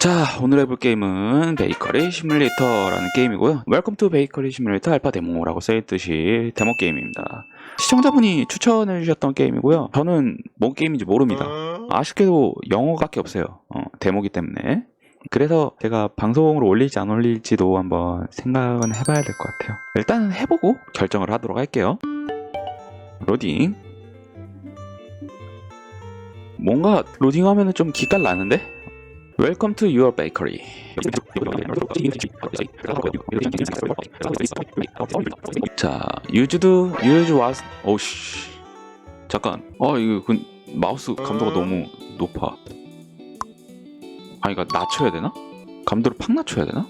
자, 오늘 해볼 게임은 베이커리 시뮬레이터라는 게임이고요. 웰컴 투 베이커리 시뮬레이터 알파 데모라고 써있듯이 데모 게임입니다. 시청자분이 추천해 주셨던 게임이고요. 저는 뭔 게임인지 모릅니다. 아쉽게도 영어밖에 없어요. 어, 데모기 때문에. 그래서 제가 방송으로 올릴지 안 올릴지도 한번 생각은 해봐야 될 것 같아요. 일단 해보고 결정을 하도록 할게요. 로딩. 뭔가 로딩하면 좀 기깔 나는데? Welcome to your bakery. 자, used, use was, 오씨. 잠깐. 어, 이거 그 마우스 감도가 너무 높아. 아, 이거 낮춰야 되나? 감도를 팍 낮춰야 되나?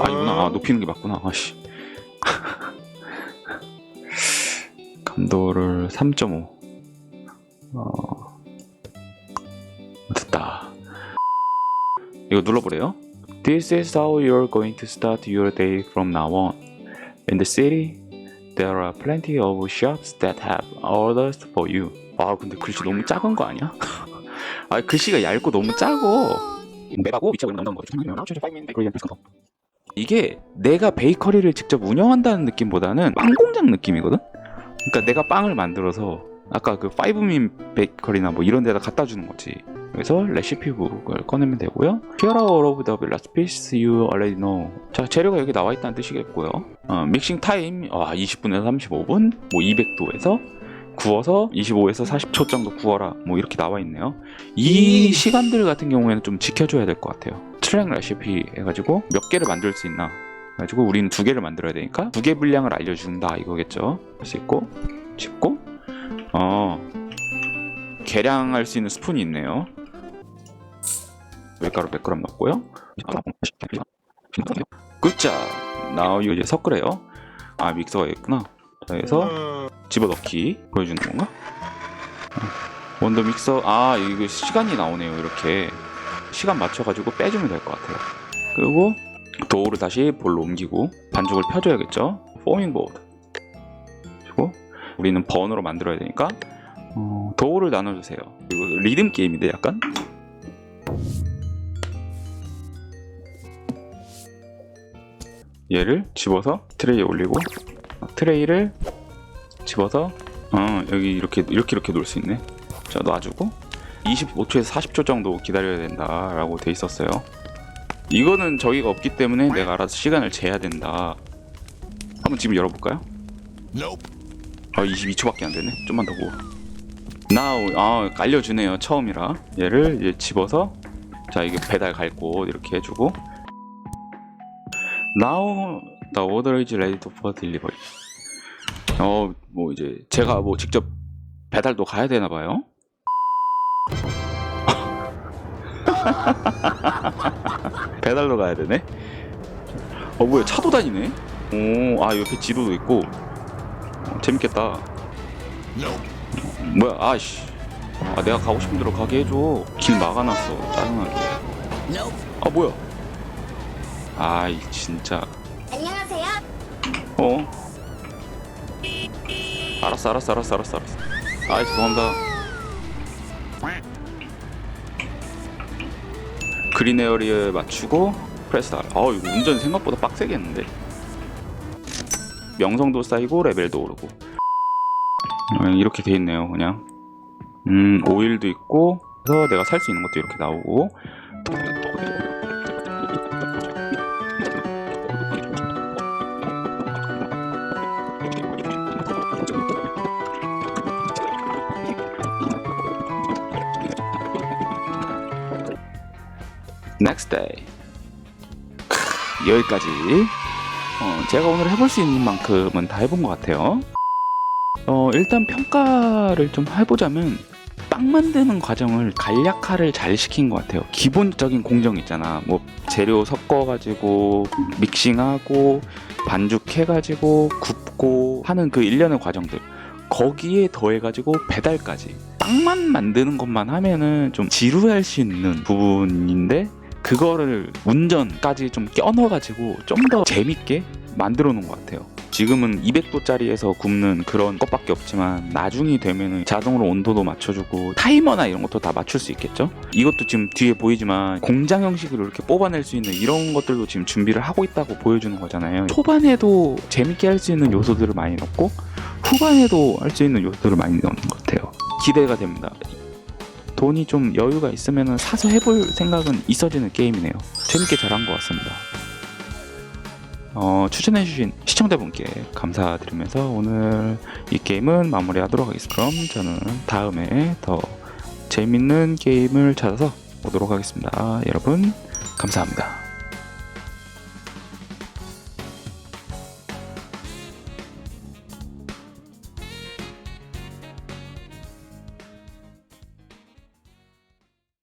아니구나. 아, 높이는 게 맞구나. 아씨. 감도를 3.5. 어. 이거 눌러보래요. This is how you're going to start your day from now on. In the city, there are plenty of shops that have orders for you. 아 근데 글씨 너무 작은 거 아니야? 아 글씨가 얇고 너무 작어. 매하고 위치하고 나오는 거죠. 이게 내가 베이커리를 직접 운영한다는 느낌보다는 빵 공장 느낌이거든. 그러니까 내가 빵을 만들어서 아까 그 파이브민 베이커리나 뭐 이런 데다 갖다 주는 거지. 그래서 레시피북을 꺼내면 되고요. Here are all of the recipes you already know. 자, 재료가 여기 나와 있다는 뜻이겠고요. 어, 믹싱 타임 아, 20분에서 35분, 뭐 200도에서 구워서 25에서 40초 정도 구워라. 뭐 이렇게 나와 있네요. 이 시간들 같은 경우에는 좀 지켜줘야 될 것 같아요. 트랙 레시피 해가지고 몇 개를 만들 수 있나. 그래가지고 우리는 두 개를 만들어야 되니까 두 개 분량을 알려준다 이거겠죠. 할 수 있고 짚고 어 계량할 수 있는 스푼이 있네요. 밀가루 100g 넣고요. 굿자 나우 이거 이제 섞으래요. 아 믹서가 있구나. 자 그래서 집어넣기 보여주는 건가? 어, 원더 믹서 아 이거 시간이 나오네요 이렇게 시간 맞춰가지고 빼주면 될 것 같아요. 그리고 도우를 다시 볼로 옮기고 반죽을 펴줘야겠죠. 포밍 보드. 그리고 우리는 번으로 만들어야 되니까 어, 도우를 나눠주세요. 그리고 리듬 게임인데 약간 얘를 집어서 트레이에 올리고 어, 트레이를 집어서 어, 여기 이렇게 이렇게 이렇게 놓을 수 있네. 자 놔주고 25초에서 40초 정도 기다려야 된다 라고 돼 있었어요. 이거는 저기가 없기 때문에 내가 알아서 시간을 재야 된다. 한번 지금 열어볼까요? 아 22초밖에 안 되네. 좀만 더 구워. Now 아 알려주네요 처음이라 얘를 이제 집어서 자 이게 배달 갈 곳 이렇게 해주고 Now the order is ready for delivery. 어 뭐 이제 제가 뭐 직접 배달도 가야 되나 봐요. 배달로 가야 되네. 어 뭐야 차도 다니네. 오 아 옆에 지도도 있고 어, 재밌겠다. 뭐야 아씨 아 내가 가고 싶은 대로 가게 해줘 길 막아놨어 짜증나게 아 뭐야 아이 진짜. 안녕하세요. 어? 알았어 알았어 알았어 알았어 알았어. 아이 죄송합니다. 그린 에어리에 맞추고 프레스 달. 아 이거 운전 생각보다 빡세겠는데. 명성도 쌓이고 레벨도 오르고. 어, 이렇게 돼 있네요 그냥. 음 오일도 있고. 그래서 내가 살 수 있는 것도 이렇게 나오고 next day 크, 여기까지 어, 제가 오늘 해볼 수 있는 만큼은 다 해본 것 같아요 어, 일단 평가를 좀 해보자면 빵 만드는 과정을 간략화를 잘 시킨 것 같아요. 기본적인 공정 있잖아. 뭐 재료 섞어가지고 믹싱하고 반죽해가지고 굽고 하는 그 일련의 과정들. 거기에 더해가지고 배달까지. 빵만 만드는 것만 하면은 좀 지루할 수 있는 부분인데 그거를 운전까지 좀 껴넣어가지고 좀 더 재밌게 만들어 놓은 것 같아요. 지금은 200도짜리에서 굽는 그런 것밖에 없지만 나중이 되면은 자동으로 온도도 맞춰주고 타이머나 이런 것도 다 맞출 수 있겠죠. 이것도 지금 뒤에 보이지만 공장 형식으로 이렇게 뽑아낼 수 있는 이런 것들도 지금 준비를 하고 있다고 보여주는 거잖아요. 초반에도 재밌게 할 수 있는 요소들을 많이 넣고 후반에도 할 수 있는 요소들을 많이 넣는 것 같아요. 기대가 됩니다. 돈이 좀 여유가 있으면 사서 해볼 생각은 있어지는 게임이네요. 재밌게 잘한 것 같습니다. 어, 추천해주신 시청자분께 감사드리면서 오늘 이 게임은 마무리하도록 하겠습니다. 그럼 저는 다음에 더 재밌는 게임을 찾아서 오도록 하겠습니다. 여러분, 감사합니다.